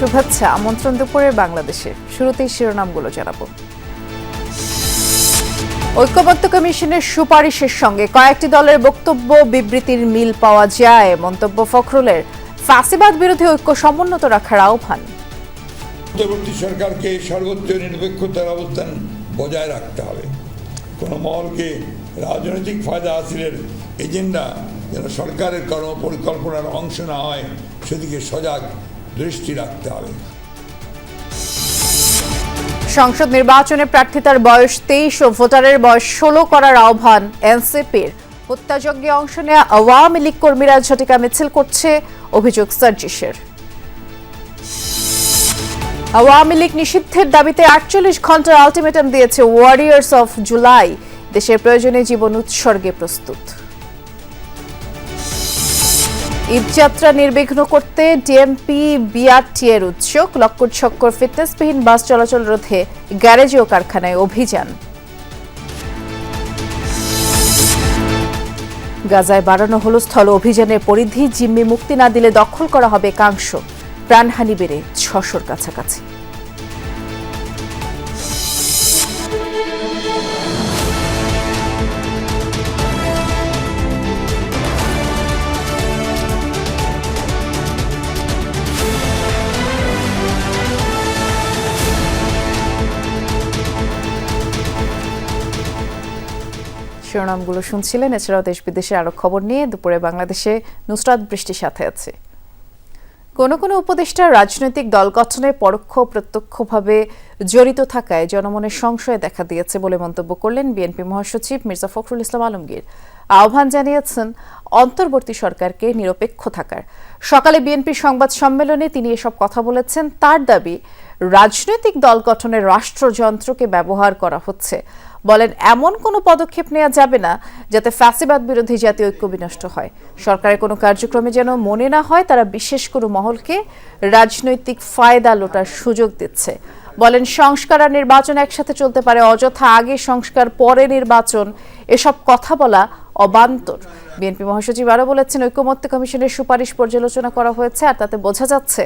শুভেচ্ছা, আমন্ত্রণ দুপুরের বাংলাদেশে শুরুতেই শিরোনামগুলো জানাব। ঐক্যবদ্ধ কমিশনের সুপারিশের সঙ্গে কয়েকটি দলের বক্তব্য, বিবৃতির মিল পাওয়া যায়। মন্তব্য ফখরুলের, ফাঁসিবাদ বিরোধী ঐক্য সমুন্নত রাখার আহ্বান। অন্তর্বর্তী সরকারকে সর্বোচ্চ নিরপেক্ষতার অবস্থান বজায় রাখতে হবে। কোনো মহলকে রাজনৈতিক ফায়দা হাসিলের এজেন্ডা যেন সরকারের কর্মপরিকল্পনার অংশ না হয়, সেদিকে সজাগ দৃষ্টি রাখতে হবে। সংসদ নির্বাচনে প্রার্থিতার বয়স তেইশ ও ভোটারের বয়স ষোলো করার আহ্বান এনসিপির। হত্যাযজ্ঞে অংশ নেওয়া আওয়ামী লীগ কর্মীরা ঝটিকা মিছিল করছে, অভিযোগ সার্জিসের। আওয়ামী লীগ নিষিদ্ধের দাবিতে আটচল্লিশ ঘণ্টার আলটিমেটাম দিয়েছে ওয়ারিয়ার্স অফ জুলাই। দেশের প্রয়োজনে জীবন উৎসর্গে প্রস্তুত। ঈদযাত্রা নির্বিঘ্ন করতে ডিএমপি বিআরটি এর উদ্যোগ লক্কর ছক্কর ফিটনেসবিহীন বাস চলাচল রোধে গ্যারেজ ও কারখানায় অভিযান। গাজায় বাড়ানো হলো স্থল অভিযানের পরিধি। জিম্মি মুক্তি না দিলে দখল করা হবে কাংশ। প্রাণহানি বেড়ে ছশোর কাছাকাছি। শিরোনামগুলো শুনছিলেন। এছাড়াও দেশ বিদেশের আরও খবর নিয়ে দুপুরে বাংলাদেশে নুসরাত বৃষ্টির সাথে আছে। কোনো কোনো উপদেষ্টা রাজনৈতিক দল গঠনে পরোক্ষ প্রত্যক্ষভাবে জড়িত থাকায় জনমনের সংশয় দেখা দিয়েছে বলে মন্তব্য করলেন বিএনপি মহাসচিব মির্জা ফখরুল ইসলাম আলমগীর। আহ্বান জানিয়েছেন অন্তর্বর্তী সরকারকে নিরপেক্ষ থাকার। সকালে বিএনপির সংবাদ সম্মেলনে তিনি এসব কথা বলেছেন। তার দাবি, রাজনৈতিক দল গঠনের রাষ্ট্রযন্ত্রকে ব্যবহার করা হচ্ছে। বলেন, এমন কোনো পদক্ষেপ নেওয়া যাবে না যাতে ফ্যাসিবাদ বিরোধী জাতীয় ঐক্য বিনষ্ট হয়। সরকারের কোনো কার্যক্রমে যেন মনে না হয়, তারা বিশেষ কোনো মহলকে রাজনৈতিক ফায়দা লোটার সুযোগ দিচ্ছে। বলেন, সংস্কার আর নির্বাচন একসাথে চলতে পারে, অযথা আগে সংস্কার, পরে নির্বাচন, এসব কথা বলা অবান্তর। বিএনপি মহাসচিব আরও বলেছেন, ঐক্যমত্য কমিশনের সুপারিশ পর্যালোচনা করা হয়েছে আর তাতে বোঝা যাচ্ছে,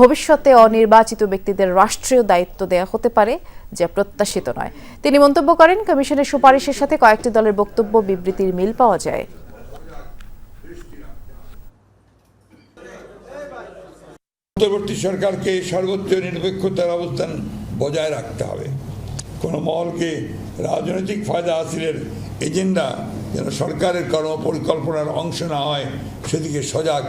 ভবিষ্যতে অনির্বাচিত ব্যক্তিদের রাষ্ট্রীয় দায়িত্ব দেয়া হতে পারে, যা প্রত্যাশিত নয়। তিনি মন্তব্য করেন, কমিশনের সুপারিশের সাথে কয়েকটি দলের বক্তব্য বিবৃতির মিল পাওয়া যায়। অন্তর্বর্তী সরকারকে সর্বোচ্চ নিরপেক্ষতার অবস্থান বজায় রাখতে হবে। কোনো মহলকে রাজনৈতিক ফায়দা হাসিলের এজেন্ডা যেন সরকারের কর্মপরিকল্পনার অংশ না হয়, সেদিকে সজাগ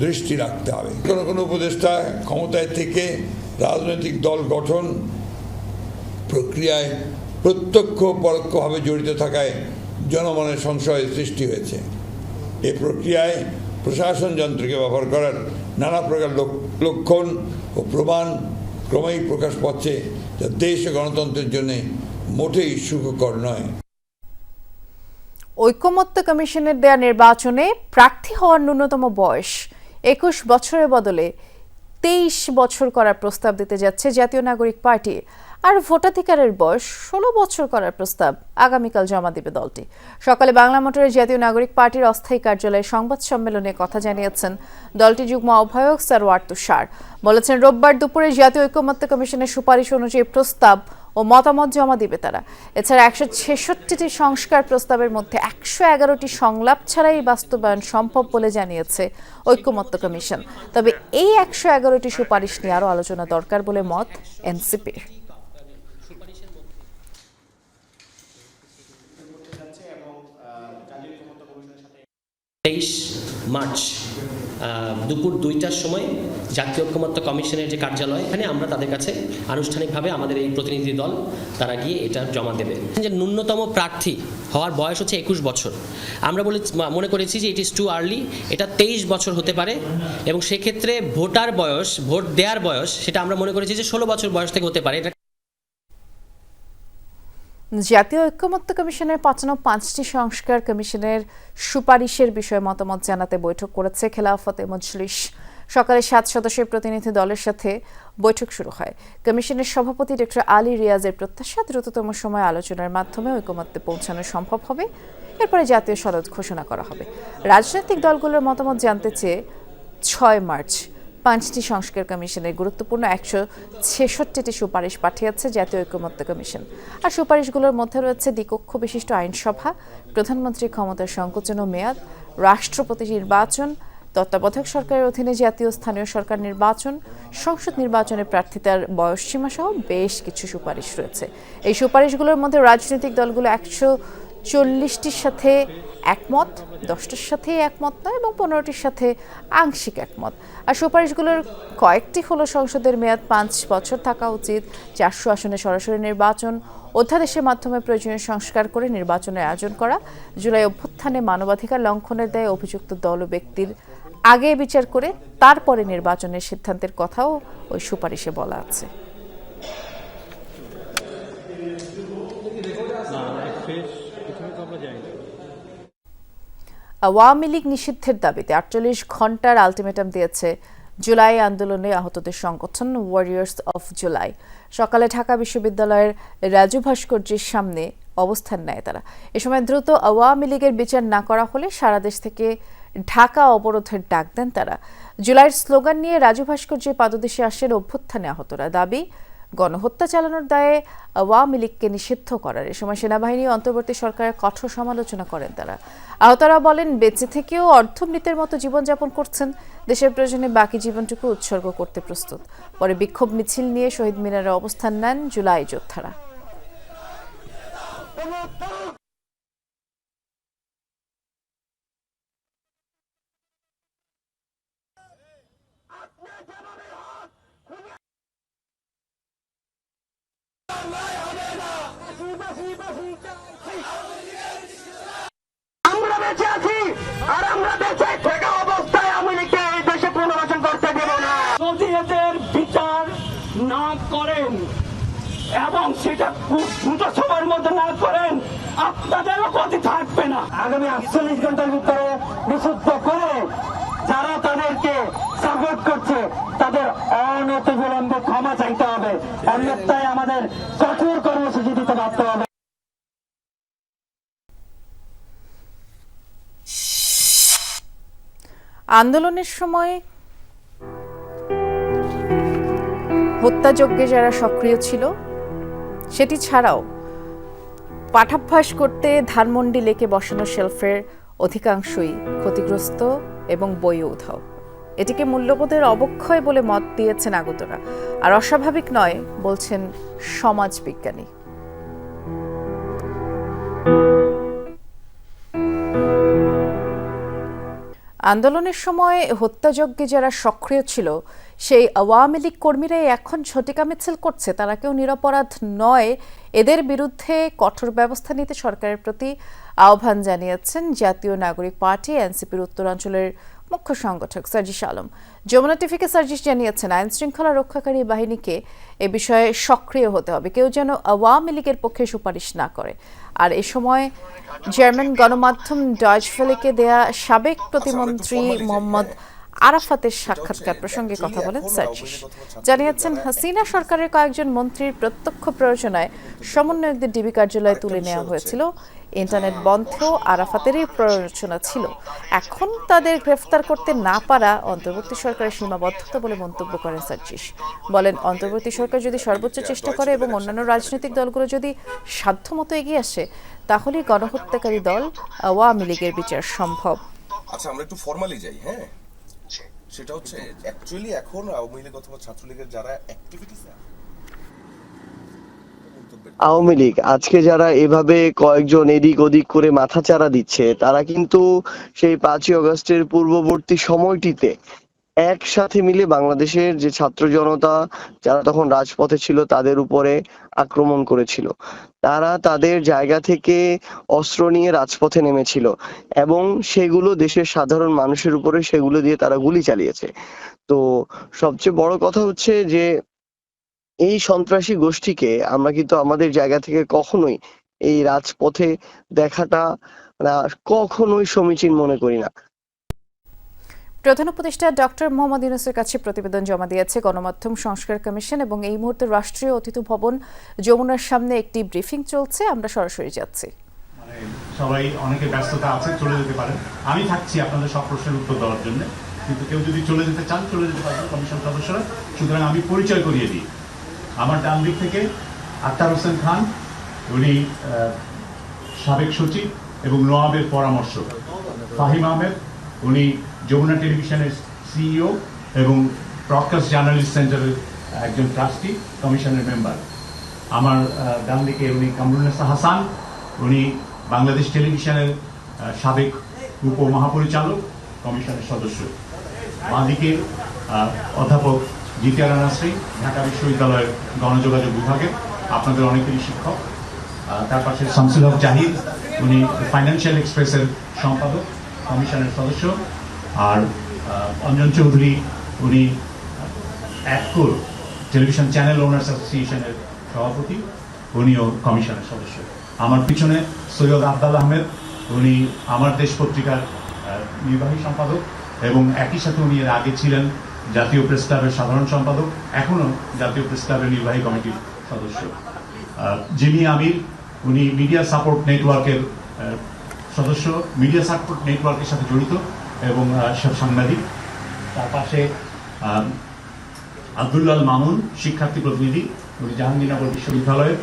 দৃষ্টি রাখতে হবে। কোনো কোনো উপদেষ্টা ক্ষমতায় থেকে রাজনৈতিক দল গঠন প্রক্রিয়ায় প্রত্যক্ষ পরোক্ষভাবে জড়িত থাকায় জনমনের সংশয় সৃষ্টি হয়েছে। এ প্রক্রিয়ায় প্রশাসন যন্ত্রকে ব্যবহার করার নানা প্রকার লক- লক্ষণ ও প্রমাণ ক্রমেই প্রকাশ পাচ্ছে যা দেশ গণতন্ত্রের জন্যে মোটেই সুখকর নয়। ঐকমত্য কমিশনের দেয়া নির্বাচনে প্রার্থী হওয়ার ন্যূনতম বয়স একুশ বছরের বদলে তেইশ বছর করার প্রস্তাব দিতে যাচ্ছে জাতীয় নাগরিক পার্টি। আর ভোটাধিকারের বয়স ষোলো বছর করার প্রস্তাব আগামীকাল জমা দেবে দলটি। সকালে বাংলা মোটরের জাতীয় নাগরিক পার্টির অস্থায়ী কার্যালয়ে সংবাদ সম্মেলনে কথা জানিয়েছেন দলটি যুগ্ম আহ্বায়ক সারওয়ার তুষার বলেছেন, রোববার দুপুরে জাতীয় ঐক্যমত্য কমিশনের সুপারিশ অনুযায়ী প্রস্তাব ও মতামত জমা দিবে তারা। এছাড়া একশো ছেষট্টিটি সংস্কার প্রস্তাবের মধ্যে একশো এগারোটি সংলাপ ছাড়াই বাস্তবায়ন সম্ভব বলে জানিয়েছে ঐক্যমত্য কমিশন। তবে এই একশো এগারোটি সুপারিশ নিয়ে আরও আলোচনা দরকার বলে মত এনসিপির। তেইশ মার্চ দুপুর দুইটার সময় জাতীয় ঐক্যমত্য কমিশনের যে কার্যালয়, এখানে আমরা তাদের কাছে আনুষ্ঠানিকভাবে আমাদের এই প্রতিনিধি দল, তারা গিয়ে এটা জমা দেবে। যে ন্যূনতম প্রার্থী হওয়ার বয়স হচ্ছে একুশ বছর। আমরা বলে মনে করেছি যে ইট ইজ টু আর্লি এটা তেইশ বছর হতে পারে এবং সেক্ষেত্রে ভোটার বয়স, ভোট দেওয়ার বয়স, সেটা আমরা মনে করেছি যে ষোলো বছর বয়স থেকে হতে পারে, এটা জাতীয় ঐক্যমত্য কমিশনের পাঠানো পাঁচটি সংস্কার কমিশনের সুপারিশের বিষয়ে মতামত জানাতে বৈঠক করেছে খেলাফতে মজলিস। সকালে সাত সদস্যের প্রতিনিধি দলের সাথে বৈঠক শুরু হয়। কমিশনের সভাপতি ডক্টর আলী রিয়াজের প্রত্যাশা দ্রুততম সময় আলোচনার মাধ্যমে ঐকমত্যে পৌঁছানো সম্ভব হবে। এরপরে জাতীয় সনদ ঘোষণা করা হবে। রাজনৈতিক দলগুলোর মতামত জানতে চেয়ে ছয় মার্চ পাঁচটি সংস্কার কমিশনের গুরুত্বপূর্ণ একশো ছেষট্টিটি সুপারিশ পাঠিয়েছে জাতীয় ঐক্যমত্য কমিশন। আর সুপারিশগুলোর মধ্যে রয়েছে দ্বিকক্ষ বিশিষ্ট আইনসভা, প্রধানমন্ত্রী ক্ষমতার সংকোচন ও মেয়াদ, রাষ্ট্রপতি নির্বাচন, তত্ত্বাবধায়ক সরকারের অধীনে জাতীয় স্থানীয় সরকার নির্বাচন, সংসদ নির্বাচনে প্রার্থিতার বয়সসীমা সহ বেশ কিছু সুপারিশ রয়েছে। এই সুপারিশগুলোর মধ্যে রাজনৈতিক দলগুলো একশো চল্লিশটির সাথে একমত, দশটার সাথে একমত নয় এবং পনেরোটির সাথে আংশিক একমত। আর সুপারিশগুলোর কয়েকটি হলো সংসদের মেয়াদ পাঁচ বছর থাকা উচিত, চারশো আসনে সরাসরি নির্বাচন, অধ্যাদেশের মাধ্যমে প্রয়োজনীয় সংস্কার করে নির্বাচনের আয়োজন করা, জুলাই অভ্যুত্থানে মানবাধিকার লঙ্ঘনের দায়ে অভিযুক্ত দল ও ব্যক্তির আগে বিচার করে, তারপরে নির্বাচনের সিদ্ধান্তের কথাও ওই সুপারিশে বলা আছে। আওয়ামী লীগ নিষিদ্ধের দাবিতে আটচল্লিশ ঘণ্টার আলটিমেটাম দিয়েছে জুলাই আন্দোলনে আহতদের সংগঠন ওয়ারিয়ার্স অফ জুলাই সকালে ঢাকা বিশ্ববিদ্যালয়ের রাজু ভাস্কর্যের সামনে অবস্থান নেয় তারা। এ সময় দ্রুত আওয়ামী লীগের বিচার না করা হলে সারা দেশ থেকে ঢাকা অবরোধের ডাক দেন তারা। জুলাইয়ের স্লোগান নিয়ে রাজু ভাস্কর্যের পাদদেশে আসেন অভ্যুত্থানে আহতরা। দাবি গণহত্যা চালানোর দায়ে আওয়ামী লীগকে নিষিদ্ধ করার। এ সময় সেনাবাহিনী অন্তর্বর্তী সরকারের কঠোর সমালোচনা করেন তারা। আহতারা বলেন, বেঁচে থেকেও অর্ধমৃতের মতো জীবনযাপন করছেন। দেশের প্রয়োজনে বাকি জীবনটুকু উৎসর্গ করতে প্রস্তুত। পরে বিক্ষোভ মিছিল নিয়ে শহীদ মিনারে অবস্থান নেন জুলাই যোদ্ধারা। সময়ের মধ্যে না করেন। আপনাদেরও গতি থাকবে না। আগামী আটচল্লিশ ঘণ্টার ভিতরে বিশুদ্ধ করে যারা তাদেরকে সাপোর্ট করছে, তাদের ক্ষমা চাইতে হবে। আমাদের কঠোর কর্মসূচি দিতে বাধ্য হবে। আন্দোলনের সময় হত্যাযজ্ঞে যারা সক্রিয় ছিল সেটি ছাড়াও পাঠাভ্যাস করতে ধানমন্ডি লেকে বসানো শেলফের অধিকাংশই ক্ষতিগ্রস্ত এবং বই উধাও। এটিকে মূল্যবোধের অবক্ষয় বলে মত দিয়েছেন আগতরা। আর অস্বাভাবিক নয়, বলছেন সমাজ সমাজবিজ্ঞানী। আন্দোলনের সময় হত্যাযজ্ঞে যারা সক্রিয় ছিল, সেই আওয়ামী লীগ কর্মীরাই এখন ঝটিকা মিছিল করছে। তারা কেউ নিরপরাধ নয়। এদের বিরুদ্ধে কঠোর ব্যবস্থা নিতে সরকারের প্রতি আহ্বান জানিয়েছেন জাতীয় নাগরিক পার্টি, এনসিপির উত্তরাঞ্চলের মুখ্য সংগঠক সার্জিস আলম। যমুনা টিভিকে সার্জিস জানিয়েছেন আইন শৃঙ্খলা রক্ষাকারী বাহিনীকে এ বিষয়ে সক্রিয় হতে হবে। কেউ যেন আওয়ামী লীগের পক্ষে সুপারিশ না করে। আর এ সময় জার্মান গণমাধ্যম ডয়চফেলেকে দেয়া সাবেক প্রতিমন্ত্রী মোহাম্মদ আরাফাতের সাক্ষাৎকার প্রসঙ্গে কথা বলেন সার্জিস। জানিয়েছেন, হাসিনা সরকারের কয়েকজন মন্ত্রীর প্রত্যক্ষ প্রয়োজনায় সমন্বয়কদের ডিবি কার্যালয়ে তুলে নেওয়া হয়েছিল। ইন্টারনেট বন্ধেও আরাফাতেরই প্ররোচনা ছিল। এখন তাদের গ্রেফতার করতে না পারা অন্তর্বর্তী সরকারের সীমাবদ্ধতা বলে মন্তব্য করেন সার্জিস বলেন, অন্তর্বর্তী সরকার যদি সর্বোচ্চ চেষ্টা করে এবং অন্যান্য রাজনৈতিক দলগুলো যদি সাধ্যমতো এগিয়ে আসে তাহলেই গণহত্যাকারী দল আওয়ামী লীগের বিচার সম্ভব। আচ্ছা আমরা একটু ফর্মালি যাই হ্যাঁ? সেটা হচ্ছে অ্যাকচুয়ালি এখন আওয়ামী লীগ অথবা ছাত্রলীগের যারা অ্যাক্টিভিটিস আওয়ামী লীগ। আজকে যারা এভাবে কয়েকজন এদিক ওদিক করে মাথাচাড়া দিচ্ছে, তারা কিন্তু সেই পাঁচই অগস্টের পূর্ববর্তী সময়টিতে একসাথে মিলে বাংলাদেশের যে ছাত্র জনতা, যারা তখন রাজপথে ছিল, তাদের উপরে আক্রমণ করেছিল। তারা তাদের জায়গা থেকে অস্ত্র নিয়ে রাজপথে নেমেছিল এবং সেগুলো দেশের সাধারণ মানুষের উপরে সেগুলো দিয়ে তারা গুলি চালিয়েছে। তো সবচেয়ে বড় কথা হচ্ছে যে এই সন্ত্রাসী গোষ্ঠীকে আমরা কিন্তু আমাদের জায়গা থেকে কখনোই এই রাজপথে দেখাটা মানে কখনোই সমীচীন মনে করি না। প্রধান উপদেষ্টা ডক্টর মোহাম্মদ ইউনুসের কাছে প্রতিবেদন জমা দিয়েছে গণমাধ্যম সংস্কার কমিশন এবং এই মুহূর্তে রাষ্ট্রীয় অতিথি ভবন যমুনার সামনে একটি ব্রিফিং চলছে। আমরা সরাসরি যাচ্ছি। মানে সবাই অনেকে ব্যস্ততা আছে চলে যেতে পারেন আমি থাকছি আপনাদের সব প্রশ্নের উত্তর দেওয়ার জন্য। কিন্তু কেউ যদি চলে যেতে চান চলে যেতে পারবেন কমিশন সদস্যরা। সুতরাং আমি পরিচয় করিয়ে দিই। আমার ডান দিক থেকে আক্তার হোসেন খান, উনি সাবেক সচিব এবং নোয়াবের পরামর্শ। ফাহিম আহমেদ, উনি যমুনা টেলিভিশনের সিইও এবং ব্রডকাস্ট জার্নালিস্ট সেন্টারের একজন ট্রাস্টি কমিশনের মেম্বার আমার ডান দিকে উনি কামরুন্নেসা হাসান, উনি বাংলাদেশ টেলিভিশনের সাবেক উপমহাপরিচালক কমিশনের সদস্য। বাঁদিকে অধ্যাপক জিতিয়া রানাশ্রী ঢাকা বিশ্ববিদ্যালয়ের গণযোগাযোগ বিভাগে আপনাদের অনেকেরই শিক্ষক। তার পাশে শামসুল হক জাহিদ, উনি ফাইন্যান্সিয়াল এক্সপ্রেসের সম্পাদক, কমিশনের সদস্য। আর অঞ্জন চৌধুরী, উনি অ্যাডকোর টেলিভিশন চ্যানেল ওনার্স অ্যাসোসিয়েশনের সভাপতি, উনিও কমিশনের সদস্য। আমার পিছনে সৈয়দ আবদাল আহমেদ, উনি আমার দেশ পত্রিকার নির্বাহী সম্পাদক এবং একই সাথে উনি এর আগে ছিলেন জাতীয় প্রেস ক্লাবের সাধারণ সম্পাদক, এখনও জাতীয় প্রেস ক্লাবের নির্বাহী কমিটির সদস্য। জিমি আমির, উনি মিডিয়া সাপোর্ট নেটওয়ার্কের সদস্য মিডিয়া সাপোর্ট নেটওয়ার্কের সাথে জড়িত এবং সব সাংবাদিক। তার পাশে আব্দুল্লাল মামুন, শিক্ষার্থী প্রতিনিধি, উনি জাহাঙ্গীরনগর বিশ্ববিদ্যালয়ের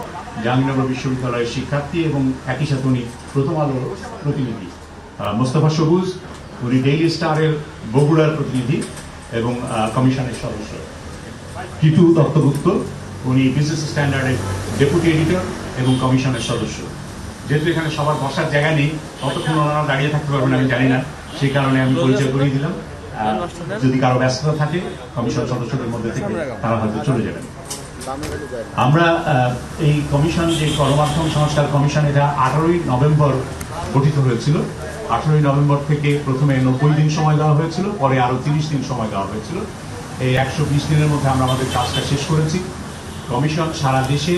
জাহাঙ্গীরনগর বিশ্ববিদ্যালয়ের শিক্ষার্থী এবং একই সাথে উনি প্রথম আলোর প্রতিনিধি। মোস্তফা সবুজ, উনি ডেইলি স্টারের বগুড়ার প্রতিনিধি। এবং কমিশনের সদস্য। কিটু দত্তগুপ্ত, উনি বিজনেস স্ট্যান্ডার্ডের ডেপুটি এডিটর এবং কমিশনের সদস্য। যেহেতু এখানে সবার বসার জায়গা নেই, কতক্ষণ ওনারা দাঁড়িয়ে থাকতে পারবেন আমি জানি না। সেই কারণে আমি পরিচয় করিয়ে দিলাম। যদি কারও ব্যস্ততা থাকে, কমিশন সদস্যদের মধ্যে থেকে তারা হয়তো চলে যাবেন। আমরা এই কমিশন যে গণমাধ্যম সংস্কার কমিশন, এটা আঠারোই নভেম্বর গঠিত হয়েছিল। আঠারোই নভেম্বর থেকে প্রথমে নব্বই দিন সময় দেওয়া হয়েছিল, পরে আরও তিরিশ দিন সময় দেওয়া হয়েছিল। এই একশো বিশ দিনের মধ্যে আমরা আমাদের কাজটা শেষ করেছি। কমিশন সারা দেশে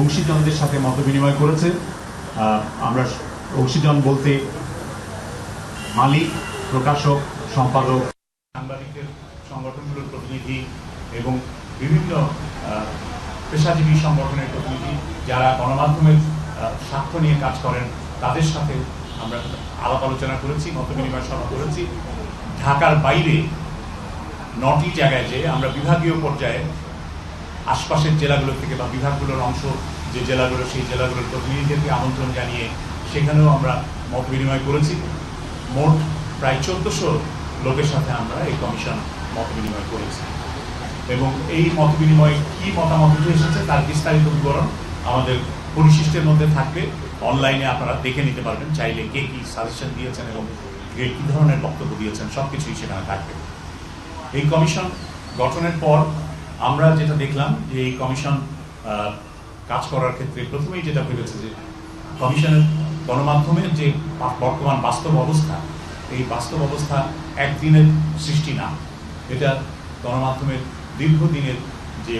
অংশীজনদের সাথে মত বিনিময় করেছে। আমরা অংশীজন বলতে মালিক, প্রকাশক, সম্পাদক, সাংবাদিকের সংগঠনগুলোর প্রতিনিধি এবং বিভিন্ন পেশাজীবী সংগঠনের প্রতিনিধি যারা গণমাধ্যমের স্বার্থ নিয়ে কাজ করেন, তাদের সাথে আমরা আলাপ আলোচনা করেছি, মত বিনিময় সভা করেছি। ঢাকার বাইরে নটি জায়গায় যে আমরা বিভাগীয় পর্যায়ে আশপাশের জেলাগুলো থেকে বা বিভাগগুলোর অংশ যে জেলাগুলো, সেই জেলাগুলোর প্রতিনিধিদেরকে আমন্ত্রণ জানিয়ে সেখানেও আমরা মত বিনিময় করেছি। মোট প্রায় চোদ্দশো লোকের সাথে আমরা এই কমিশন মত বিনিময় করেছি। এবং এই মত বিনিময়ে কি মতামত উঠে এসেছে তার বিস্তারিত বিবরণ আমাদের পরিশিষ্টের মধ্যে থাকবে। অনলাইনে আপনারা দেখে নিতে পারবেন চাইলে কে কি সাজেশন দিয়েছেন এবং কে কি ধরনের বক্তব্য দিয়েছেন সব কিছুই সেখানে থাকবে। এই কমিশন গঠনের পর আমরা যেটা দেখলাম যে এই কমিশন কাজ করার ক্ষেত্রে প্রথমেই যেটা ভেবেছে যে কমিশনের গণমাধ্যমের যে বর্তমান বাস্তব অবস্থা, এই বাস্তব অবস্থা একদিনের সৃষ্টি না। এটা গণমাধ্যমের দীর্ঘদিনের যে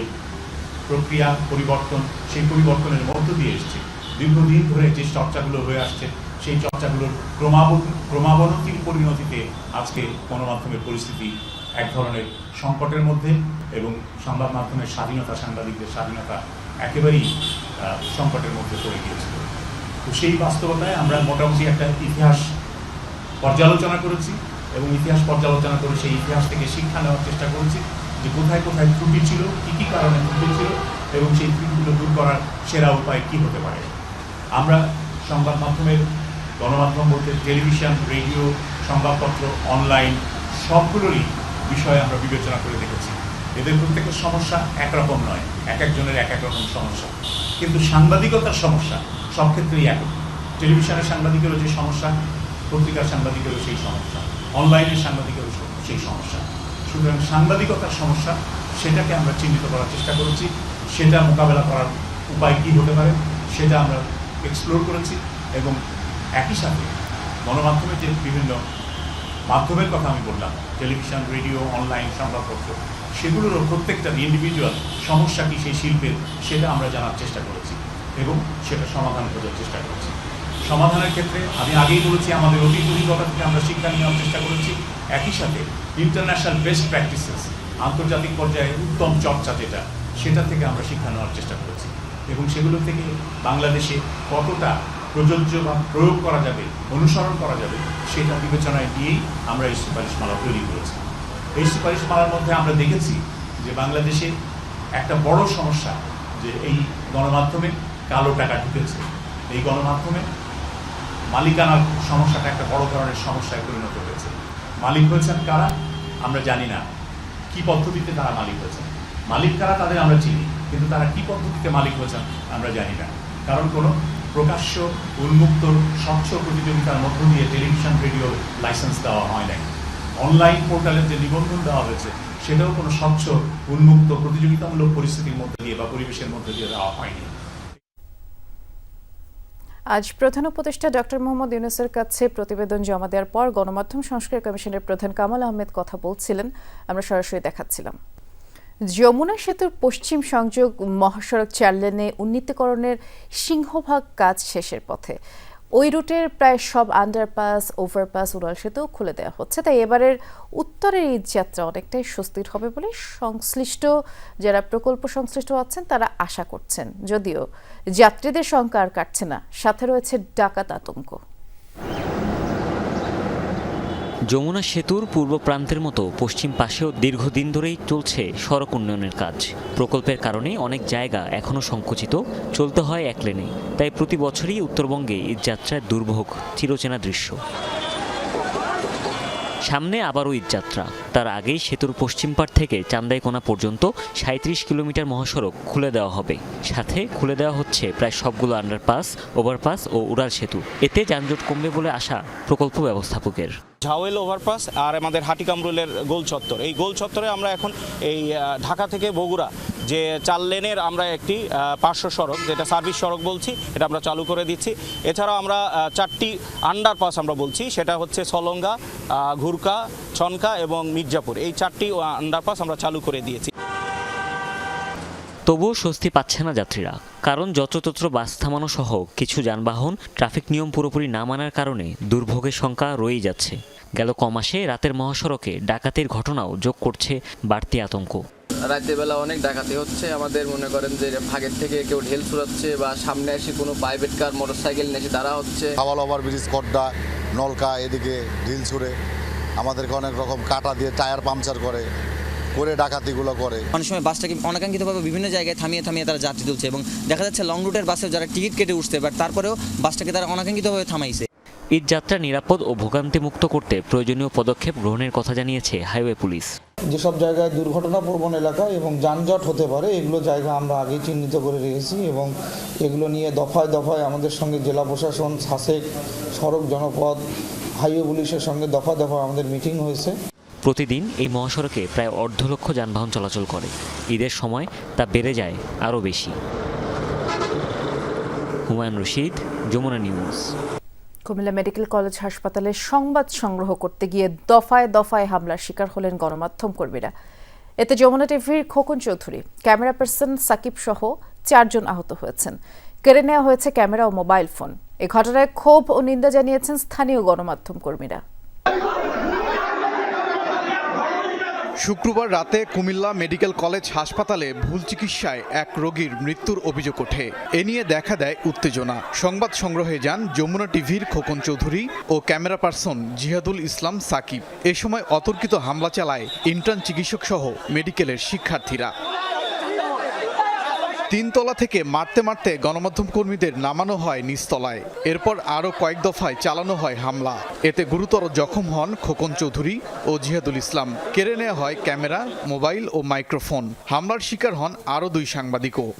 প্রক্রিয়া, পরিবর্তন, সেই পরিবর্তনের মধ্য দিয়ে এসছে। দীর্ঘদিন ধরে যে চর্চাগুলো হয়ে আসছে, সেই চর্চাগুলোর ক্রমাবনতির পরিণতিতে আজকে গণমাধ্যমের পরিস্থিতি এক ধরনের সংকটের মধ্যে এবং সংবাদ মাধ্যমের স্বাধীনতা, সাংবাদিকদের স্বাধীনতা একেবারেই সংকটের মধ্যে পড়ে গিয়েছিল। তো সেই বাস্তবতায় আমরা মোটামুটি একটা ইতিহাস পর্যালোচনা করেছি এবং ইতিহাস পর্যালোচনা করে সেই ইতিহাস থেকে শিক্ষা নেওয়ার চেষ্টা করেছি যে কোথায় কোথায় ত্রুটি ছিল, কী কী কারণে ত্রুটি ছিল এবং সেই ত্রুটিগুলো দূর করার সেরা উপায় কী হতে পারে। আমরা সংবাদ মাধ্যমের গণমাধ্যম বলতে টেলিভিশন, রেডিও, সংবাদপত্র, অনলাইন সবগুলোরই বিষয়ে আমরা বিবেচনা করে দেখেছি। এদের প্রত্যেকের সমস্যা একরকম নয়, এক একজনের এক এক রকম সমস্যা। কিন্তু সাংবাদিকতার সমস্যা সব ক্ষেত্রেই এক টেলিভিশনের সাংবাদিকেরও যে সমস্যা, পত্রিকার সাংবাদিকেরও সেই সমস্যা, অনলাইনের সাংবাদিকেরও সেই সমস্যা। সুতরাং সাংবাদিকতার সমস্যা, সেটাকে আমরা চিহ্নিত করার চেষ্টা করেছি। সেটা মোকাবেলা করার উপায় কী হতে পারে, সেটা আমরা এক্সপ্লোর করেছি এবং একই সাথে গণমাধ্যমের যে বিভিন্ন মাধ্যমের কথা আমি বললাম টেলিভিশন রেডিও অনলাইন সংবাদপত্র সেগুলোরও প্রত্যেকটা ইন্ডিভিজুয়াল সমস্যা কি, সেই শিল্পের, সেটা আমরা জানার চেষ্টা করেছি এবং সেটা সমাধান খোঁজার চেষ্টা করেছি। সমাধানের ক্ষেত্রে আমি আগেই বলেছি, আমাদের অতীত অভিজ্ঞতা থেকে আমরা শিক্ষা নেওয়ার চেষ্টা করেছি। একই সাথে ইন্টারন্যাশনাল বেস্ট প্র্যাকটিসেস আন্তর্জাতিক পর্যায়ে উত্তম চর্চা যেটা, সেটা থেকে আমরা শিক্ষা নেওয়ার চেষ্টা করেছি। এবং সেগুলো থেকে বাংলাদেশে কতটা প্রযোজ্য বা প্রয়োগ করা যাবে, অনুসরণ করা যাবে, সেটা বিবেচনায় দিয়েই আমরা এই সুপারিশমালা তৈরি করেছি। এই সুপারিশ মারার মধ্যে আমরা দেখেছি যে বাংলাদেশে একটা বড় সমস্যা যে এই গণমাধ্যমে কালো টাকা ঢুকেছে। এই গণমাধ্যমে মালিকানার সমস্যাটা একটা বড় ধরনের সমস্যায় পরিণত হয়েছে। মালিক হয়েছেন কারা? আমরা জানি না। কি পদ্ধতিতে তারা মালিক হয়েছেন? মালিক কারা তাদের আমরা চিনি। কিন্তু তারা কি পদ্ধতিতে মালিক হয়েছেন আমরা জানি না। কারণ কোনো প্রকাশ্য, উন্মুক্ত, স্বচ্ছ প্রতিযোগিতার মধ্য দিয়ে টেলিভিশন, রেডিও লাইসেন্স দেওয়া হয় নাই। অনলাইন পোর্টালের যে নিবন্ধন দেওয়া হয়েছে, সেটাও কোনো স্বচ্ছ, উন্মুক্ত, প্রতিযোগিতামূলক পরিস্থিতির মধ্যে দিয়ে বা পরিবেশের মধ্যে দিয়ে দেওয়া হয়নি। আজ প্রধান উপদেষ্টা ডক্টর মোহাম্মদ ইউনুসের কাছে প্রতিবেদন জমা দেওয়ার পর গণমাধ্যম সংস্কার কমিশনের প্রধান কামাল আহমেদ কথা বলছিলেন। আমরা সরাসরি দেখাচ্ছিলাম। যমুনা সেতুর পশ্চিম সংযোগ মহাসড়ক চার লেনে উন্নীতকরণের সিংহভাগ কাজ শেষের পথে। ওই রুটের প্রায় সব আন্ডারপাস ওভারপাস উড়াল সেতু খুলে দেওয়া হচ্ছে। তাই এবারের উত্তরের ঈদ যাত্রা অনেকটাই স্বস্তির হবে বলে সংশ্লিষ্ট যারা প্রকল্প সংশ্লিষ্ট আছেন, তারা আশা করছেন। যদিও যাত্রীদের সংখ্যা আর কাটছে না। সাথে রয়েছে ডাকাত আতঙ্ক। যমুনা সেতুর পূর্ব প্রান্তের মতো পশ্চিম পাশেও দীর্ঘদিন ধরেই চলছে সড়ক উন্নয়নের কাজ। প্রকল্পের কারণে অনেক জায়গা এখনও সংকুচিত, চলতে হয় এক লেনে। তাই প্রতি বছরই উত্তরবঙ্গে ঈদযাত্রার দুর্ভোগ, চিরচেনা দৃশ্য। সামনে আবারও ঈদযাত্রা তার আগেই সেতুর পশ্চিম পার থেকে চান্দাইকোনা পর্যন্ত সাঁত্রিশ কিলোমিটার মহাসড়ক খুলে দেওয়া হবে। সাথে খুলে দেওয়া হচ্ছে প্রায় সবগুলো আন্ডারপাস, ওভারপাস ও উড়াল সেতু। এতে যানজট কমবে বলে আশা প্রকল্প ব্যবস্থাপকের। ঝাওয়েল ওভারপাস আর আমাদের হাটিকামরুলের গোল চত্বর এই গোল চত্বরে আমরা এখন এই ঢাকা থেকে বগুড়া যে চার লেনের আমরা একটি পার্শ্ব সড়ক, যেটা সার্ভিস সড়ক বলছি, এটা আমরা চালু করে দিচ্ছি। এছাড়াও আমরা চারটি আন্ডারপাস আমরা বলছি, সেটা হচ্ছে সলঙ্গা ঘুরকা, ছনকা এবং মির্জাপুর। এই চারটি আন্ডারপাস আমরা চালু করে দিয়েছি। তবুও স্বস্তি পাচ্ছে না যাত্রীরা, কারণ যত্রতত্র বাস থামানো সহ কিছু যানবাহন ট্রাফিক নিয়ম পুরোপুরি না মানার কারণে দুর্ভোগের সংখ্যা রয়েই যাচ্ছে। গেল কমাসে রাতের মহাসড়কে ডাকাতির ঘটনাও যোগ করছে বাড়তি আতঙ্ক। রাতের বেলা অনেক ডাকাতি হচ্ছে। আমাদের মনে করেন যে ভাগের থেকে কেউ ঢেল ছুড়াচ্ছে বা সামনে এসে কোনো প্রাইভেট কার মোটরসাইকেল নিয়ে এসে তারা হচ্ছে। হাওয়াল ওভার ব্রিজ কড্ডা নলকা এদিকে ঢিল ছুড়ে আমাদেরকে অনেক রকম কাটা দিয়ে টায়ার পাংচার করে করে ডাকাতিগুলো করে। অনেক সময় বাসটাকে অনাকাঙ্ক্ষিতভাবে বিভিন্ন জায়গায় থামিয়ে থামিয়ে তারা যাত্রী তুলছে এবং দেখা যাচ্ছে লং রুটের বাসেও যারা টিকিট কেটে উঠছে বাট তারপরেও বাসটাকে তারা অনাকাঙ্ক্ষিতভাবে থামাইছে। ঈদযাত্রা নিরাপদ ও ভোগান্তিমুক্ত করতে প্রয়োজনীয় পদক্ষেপ গ্রহণের কথা জানিয়েছে হাইওয়ে পুলিশ। যেসব জায়গায় দুর্ঘটনা প্রবণ এলাকা এবং যানজট হতে পারে এগুলো জায়গা আমরা আগেই চিহ্নিত করে রেখেছি এবং এগুলো নিয়ে দফায় দফায় আমাদের সঙ্গে জেলা প্রশাসন শাসক সড়ক জনপদ হাইওয়ে পুলিশের সঙ্গে দফা দফা আমাদের মিটিং হয়েছে। প্রতিদিন এই মহাসড়কে প্রায় অর্ধ লক্ষ যানবাহন চলাচল করে। ঈদের সময় তা বেড়ে যায় আরও বেশি। Humayun Rashid Jamuna news. Comilla medical college হাসপাতালে সংবাদ সংগ্রহ করতে গিয়ে দফায় দফায় হামলার শিকার হলেন গণমাধ্যম কর্মীরা। এতে যমুনা টিভির খোকন চৌধুরী, ক্যামেরা পার্সন সাকিব সহ চারজন আহত হয়েছেন। কেড়ে নেওয়া হয়েছে ক্যামেরা ও মোবাইল ফোন। এ ঘটনায় ক্ষোভ ও নিন্দা জানিয়েছেন স্থানীয় গণমাধ্যম কর্মীরা। শুক্রবার রাতে কুমিল্লা মেডিকেল কলেজ হাসপাতালে ভুল চিকিৎসায় এক রোগীর মৃত্যুর অভিযোগ ওঠে। এ নিয়ে দেখা দেয় উত্তেজনা। সংবাদ সংগ্রহে যান যমুনা টিভির খোকন চৌধুরী ও ক্যামেরা পার্সন জিহাদুল ইসলাম সাকিব। এ সময় অতর্কিত হামলা চালায় ইন্টার্ন চিকিৎসক সহ মেডিকেলের শিক্ষার্থীরা। তিনতলা থেকে মারতে মারতে গণমাধ্যম কর্মীদের নামানো হয় নিচতলায়। এরপর আরও কয়েক দফায় চালানো হয় হামলা। এতে গুরুতর জখম হন খোকন চৌধুরী ও জিহাদুল ইসলাম। কেড়ে নেওয়া হয় ক্যামেরা, মোবাইল ও মাইক্রোফোন। হামলার শিকার হন আরও দুই সাংবাদিকও।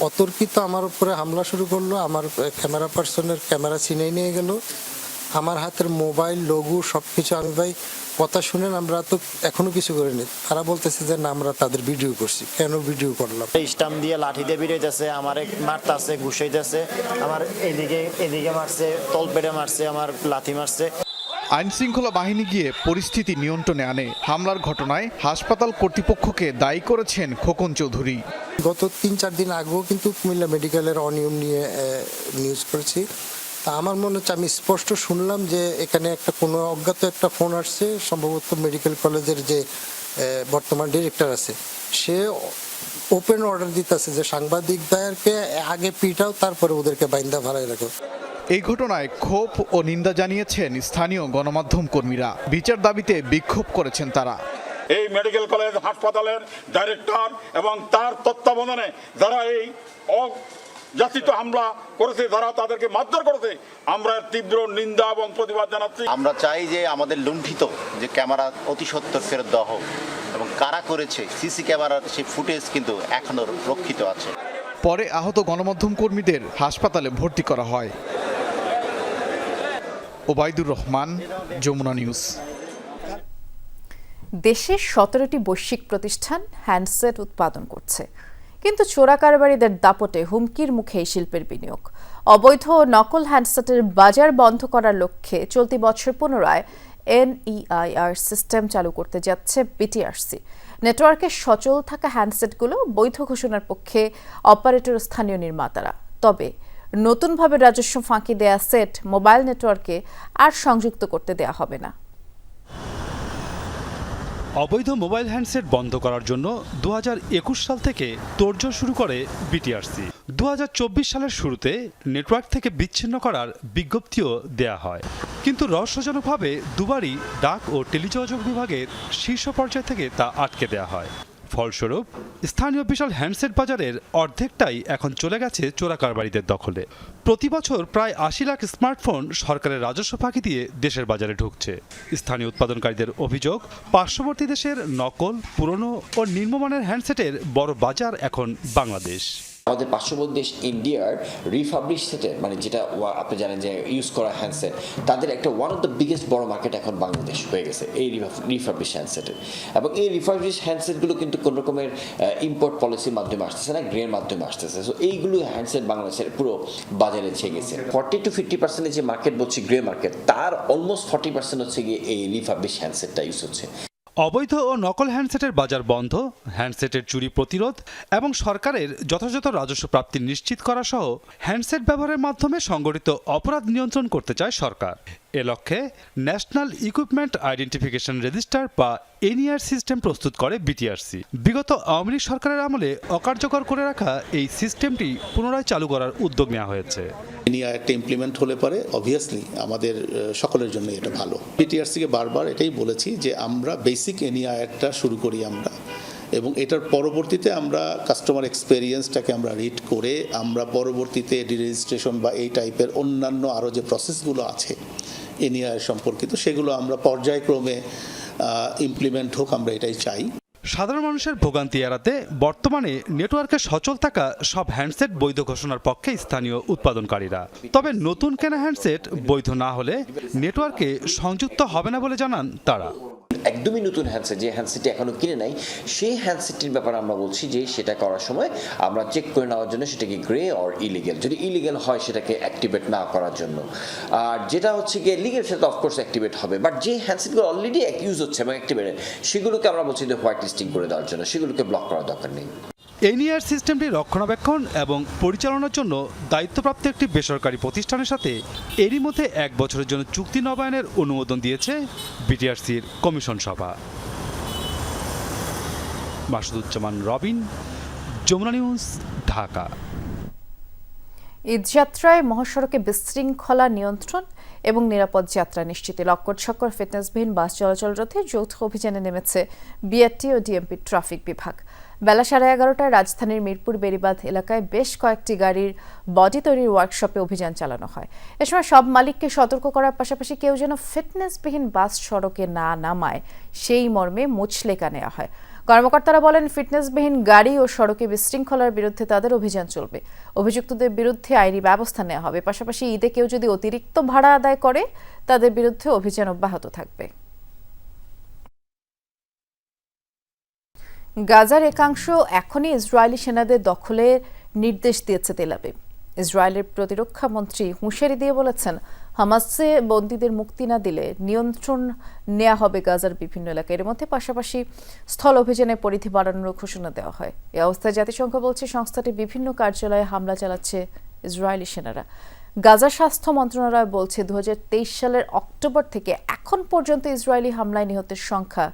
অতর্কিত আমার উপরে হামলা শুরু করল। আমার ক্যামেরা পার্সনের ক্যামেরা ছিনিয়ে নিয়ে গেল। আমার হাতের মোবাইল লঘু সব কিছু আমি ভাই কথা শুনেন আমরা তো এখনও কিছু করিনি। তারা বলতেছে যে না আমরা তাদের ভিডিও করছি। কেন ভিডিও করলাম? স্টাম দিয়ে লাঠি দিয়ে বেরিয়েছে আমার এক মারতাছে ঘুষাইতেছে আমার এদিকে এদিকে মারছে তল পেটে মারছে আমার লাথি মারছে। আইন শৃঙ্খলা বাহিনী গিয়ে পরিস্থিতি নিয়ন্ত্রণে আনে। হামলার ঘটনায় হাসপাতাল কর্তৃপক্ষকে দায়ী করেছেন খোকন চৌধুরী। গত তিন চার দিন আগেও কিন্তু কুমিল্লা মেডিকেলের অনিয়ম নিয়ে নিউজ করেছি। তা আমার মনে হচ্ছে আমি স্পষ্ট শুনলাম যে এখানে একটা কোনো অজ্ঞাত একটা ফোন আসছে সম্ভবত মেডিকেল কলেজের যে বর্তমান ডিরেক্টর আছে। সে ওপেন অর্ডার দিতেছে যে সাংবাদিকদেরকে আগে পিটাও তারপরে ওদেরকে বাইন্দা ভাড়ায় রাখো। এই ঘটনায় ক্ষোভ ও নিন্দা জানিয়েছেন স্থানীয় গণমাধ্যম কর্মীরা। বিচার দাবিতে বিক্ষোভ করেছেন তারা। এই মেডিকেল কলেজ হাসপাতালের ডাইরেক্টর এবং তার তত্ত্বাবধানে যারা এই হামলা করেছে যারা তাদেরকে মারধর করেছে আমরা তীব্র নিন্দা এবং প্রতিবাদ জানাচ্ছি। আমরা চাই যে আমাদের লুণ্ঠিত যে ক্যামেরা অতি সত্তর ফেরত দেওয়া হোক এবং কারা করেছে সিসি ক্যামেরার সেই ফুটেজ কিন্তু এখনও রক্ষিত আছে। পরে আহত গণমাধ্যম কর্মীদের হাসপাতালে ভর্তি করা হয়। ওবায়দুর রহমান যমুনা নিউজ। দেশের সতেরোটি বৈশ্বিক প্রতিষ্ঠান হ্যান্ডসেট উৎপাদন করছে। কিন্তু চোরা কারবারিদের দাপটে হুমকির মুখে শিল্পের বিনিয়োগ। অবৈধ নকল হ্যান্ডসেটের বাজার বন্ধ করার লক্ষ্যে চলতি বছর পুনরায় এনইআইআর সিস্টেম চালু করতে যাচ্ছে বিটিআরসি। নেটওয়ার্কে সচল থাকা হ্যান্ডসেটগুলো বৈধ ঘোষণার পক্ষে অপারেটর স্থানীয় নির্মাতারা। তবে নতুনভাবে রাজস্ব ফাঁকি দেয়া সেট মোবাইল নেটওয়ার্কে আর সংযুক্ত করতে দেয়া হবে না। অবৈধ মোবাইল হ্যান্ডসেট বন্ধ করার জন্য দু হাজার একুশ সাল থেকে তোড়জোড় শুরু করে বিটিআরসি দু হাজার চব্বিশ সালের শুরুতে নেটওয়ার্ক থেকে বিচ্ছিন্ন করার বিজ্ঞপ্তিও দেয়া হয়। কিন্তু রহস্যজনকভাবে দুবারই ডাক ও টেলিযোগাযোগ বিভাগের শীর্ষ পর্যায় থেকে তা আটকে দেয়া হয়। ফলস্বরূপ, স্থানীয় বিশাল হ্যান্ডসেট বাজারের অর্ধেকটাই এখন চলে গেছে চোরাকারবারিদের দখলে। প্রতি বছর প্রায় আশি লাখ স্মার্টফোন সরকারের রাজস্ব ফাঁকি দিয়ে দেশের বাজারে ঢুকছে। স্থানীয় উৎপাদনকারীদের অভিযোগ, পার্শ্ববর্তী দেশের নকল, পুরনো ও নিম্নমানের হ্যান্ডসেটের বড় বাজার এখন বাংলাদেশ। আমাদের পার্শ্ববর্তী দেশ ইন্ডিয়ার রিফাবলিশ সেটের মানে যেটা আপনি জানেন যে ইউজ করা হ্যান্ডসেট তাদের একটা ওয়ান অফ দ্য বিগেস্ট বড় মার্কেট এখন বাংলাদেশ হয়ে গেছে, এই রিফাবলিশ হ্যান্ডসেটের এবং এই রিফাবলিশ হ্যান্ডসেটগুলো কিন্তু কোনো রকমের ইম্পোর্ট পলিসির মাধ্যমে আসতেছে না গ্রের মাধ্যমে আসতেছে। সো এইগুলো হ্যান্ডসেট বাংলাদেশের পুরো বাজারে ছেয়ে গেছে। ফর্টি টু ফিফটি পার্সেন্টের যে মার্কেট বলছি গ্রে মার্কেট তার অলমোস্ট ফর্টি পার্সেন্ট হচ্ছে গিয়ে এই রিফাবলিশ হ্যান্ডসেটটা ইউজ হচ্ছে। অবৈধ ও নকল হ্যান্ডসেটের বাজার বন্ধ, হ্যান্ডসেটের চুরি প্রতিরোধ এবং সরকারের যথাযথ রাজস্ব প্রাপ্তি নিশ্চিত করা সহ হ্যান্ডসেট ব্যবহারের মাধ্যমে সংগঠিত অপরাধ নিয়ন্ত্রণ করতে চায় সরকার। এ লক্ষ্যে ন্যাশনাল ইকুইপমেন্ট আইডেন্টিফিকেশন রেজিস্টার বা এনইআর সিস্টেম প্রস্তুত করে বিটিআরসি। বিগত আওয়ামী লীগ সরকারের আমলে অকার্যকর করে রাখা এই সিস্টেমটি পুনরায় চালু করার উদ্যোগ নেওয়া হয়েছে। একটা ইমপ্লিমেন্ট হলে পরে অবভিয়াসলি আমাদের সকলের জন্য এটা ভালো। পিটিআরসিকে বারবার এটাই বলেছি যে আমরা বেসিক এনইআইআরটা শুরু করি আমরা এবং এটার পরবর্তীতে আমরা কাস্টমার এক্সপেরিয়েন্সটাকে আমরা রিড করে আমরা পরবর্তীতে ডিরেজিস্ট্রেশন বা এই টাইপের অন্যান্য আরও যে প্রসেসগুলো আছে এনইআইআর সম্পর্কিত, সেগুলো আমরা পর্যায়ক্রমে ইমপ্লিমেন্ট হোক, আমরা এটাই চাই। সাধারণ মানুষের ভোগান্তি এড়াতে বর্তমানে নেটওয়ার্কে সচল থাকা সব হ্যান্ডসেট বৈধ ঘোষণার পক্ষে স্থানীয় উৎপাদনকারীরা। তবে নতুন কেনা হ্যান্ডসেট বৈধ না হলে নেটওয়ার্কে সংযুক্ত হবে না বলে জানান তারা। একদমই নতুন হ্যান্ডসেট যে হ্যান্ডসেটটি এখনও কিনে নাই, সেই হ্যান্ডসেটটির ব্যাপারে আমরা বলছি যে সেটা করার সময় আমরা চেক করে নেওয়ার জন্য সেটাকে গ্রে অর ইলিগেল যদি ইলিগেল হয় সেটাকে অ্যাক্টিভেট না করার জন্য। আর যেটা হচ্ছে গিয়ে লিগেল সেটা অফকোর্স অ্যাক্টিভেট হবে বাট যে হ্যান্ডসেটগুলো অলরেডি ইউজ হচ্ছে এবং অ্যাক্টিভেটেড সেগুলোকে আমরা বলছি যে হোয়াইট লিস্টিং করে দেওয়ার জন্য, সেগুলোকে ব্লক করার দরকার নেই। এনইআর সিস্টেমটি রক্ষণাবেক্ষণ এবং পরিচালনার জন্য দায়িত্বপ্রাপ্ত একটি বেসরকারি প্রতিষ্ঠানের সাথে এরই মধ্যে এক বছরের জন্য চুক্তি নবায়নের অনুমোদন দিয়েছে বিটিআরসির কমিশন সভা। মাসুদুজ্জামান রবিন, যমুনা নিউজ, ঢাকা। ঈদযাত্রায় মহাসড়কে বিশৃঙ্খলা নিয়ন্ত্রণ এবং নিরাপদ যাত্রা নিশ্চিতে লক্কর ছক্কর ফিটনেসবিহীন বাস চলাচল রোধে যৌথ অভিযানে নেমেছে বিআরটি ও ডিএমপি ট্রাফিক বিভাগ। বেলা সাড়ে এগারোটায় রাজধানীর মিরপুর বেড়িবাঁধ এলাকায় বেশ কয়েকটি গাড়ির বডি তৈরির ওয়ার্কশপে অভিযান চালানো হয়। এ সময় সব মালিককে সতর্ক করার পাশাপাশি কেউ যেন ফিটনেসবিহীন বাস সড়কে না নামায়, সেই মর্মে মুচলেকা নেওয়া হয়। কর্মকর্তারা বলেন ফিটনেসবিহীন গাড়ি ও সড়কে বিশৃঙ্খলার বিরুদ্ধে তাদের অভিযান চলবে। অভিযুক্তদের বিরুদ্ধে আইনি ব্যবস্থা নেওয়া হবে। পাশাপাশি ঈদে কেউ যদি অতিরিক্ত ভাড়া আদায় করে, তাদের বিরুদ্ধে অভিযান অব্যাহত থাকবে। গাজার একাংশ এখনই ইসরায়েলি সেনাদের দখলের নির্দেশ দিয়েছে তেলাবিব ইসরায়েলের প্রতিরক্ষা মন্ত্রী হুঁশিয়ারি দিয়ে বলেছেন, হামাসে বন্দীদের মুক্তি না দিলে নিয়ন্ত্রণ নেওয়া হবে গাজার বিভিন্ন এলাকায় এর মধ্যে পাশাপাশি স্থল অভিযানে পরিধি বাড়ানোর ঘোষণা দেওয়া হয়। এ অবস্থায় জাতিসংঘ বলছে সংস্থাটি বিভিন্ন কার্যালয়ে হামলা চালাচ্ছে ইসরায়েলি সেনারা। গাজা স্বাস্থ্য মন্ত্রণালয় বলছে দু হাজার তেইশ সালের অক্টোবর থেকে এখন পর্যন্ত ইসরায়েলি হামলায় নিহতের সংখ্যা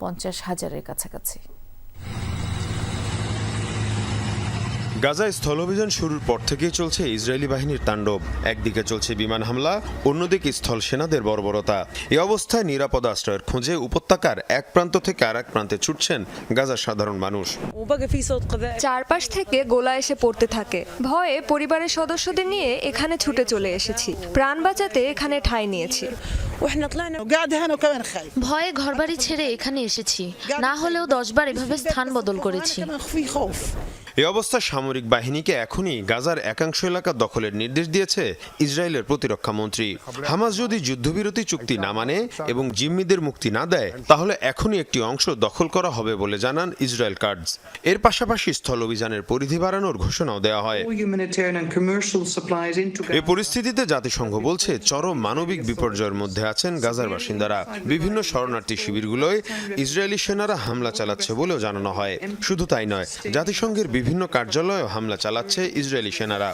পঞ্চাশ হাজারের কাছাকাছি। গাজায় স্থলাভিযান শুরুর পর থেকেই চলছে ইসরায়েলি বাহিনীর তাণ্ডব। একদিকে চলছে বিমান হামলা অন্যদিকে স্থল সেনাদের বর্বরতা। এ অবস্থায় নিরাপদ আশ্রয়ের খোঁজে উপত্যকার এক প্রান্ত থেকে আর এক প্রান্তে ছুটছেন গাজার সাধারণ মানুষ। চারপাশ থেকে গোলা এসে পড়তে থাকে। ভয়ে পরিবারের সদস্যদের নিয়ে এখানে ছুটে চলে এসেছি। প্রাণ বাঁচাতে এখানে ঠাঁই নিয়েছি। ভয়ে ঘরবাড়ি ছেড়ে এখানে এসেছি। না হলেও দশবার এভাবে স্থান বদল করেছি। এ অবস্থায় সামরিক বাহিনীকে এখনই গাজার একাংশ এলাকা দখলের নির্দেশ দিয়েছে ইসরায়েলের প্রতিরক্ষা মন্ত্রী। হামাস যদি যুদ্ধবিরতি চুক্তি না মানে এবং জিম্মিদের মুক্তি না দেয় তাহলে এখনই একটি অংশ দখল করা হবে বলে জানান ইসরায়েল কার্ডস। এর পাশাপাশি স্থল অভিযানের পরিধি বাড়ানোর ঘোষণাও দেওয়া হয়। এ পরিস্থিতিতে জাতিসংঘ বলছে চরম মানবিক বিপর্যয়ের মধ্যে আছেন গাজার বাসিন্দারা। বিভিন্ন শরণার্থী শিবিরগুলোয় ইসরায়েলি সেনারা হামলা চালাচ্ছে বলেও জানানো হয়। শুধু তাই নয় জাতিসংঘের বিভিন্ন কার্যালয়েও হামলা চালাচ্ছে ইসরায়েলি সেনারা।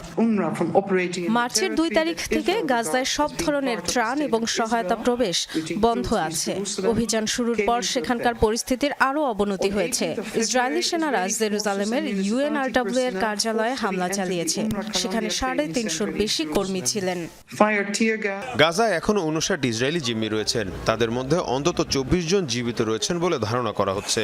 মার্চের দুই তারিখ থেকে গাজায় সব ধরনের ত্রাণ এবং সহায়তা প্রবেশ বন্ধ আছে। অভিযান শুরুর পর সেখানকার পরিস্থিতির আরও অবনতি হয়েছে। ইসরায়েলি সেনারা জেরুজালেমের ইউএনআরডব্লিউ এর কার্যালয়ে হামলা চালিয়েছে। সেখানে সাড়ে তিনশোর বেশি কর্মী ছিলেন। গাজায় এখনও উনষাট ইসরায়েলি জিম্মি রয়েছেন। তাদের মধ্যে অন্তত চব্বিশ জন জীবিত রয়েছেন বলে ধারণা করা হচ্ছে।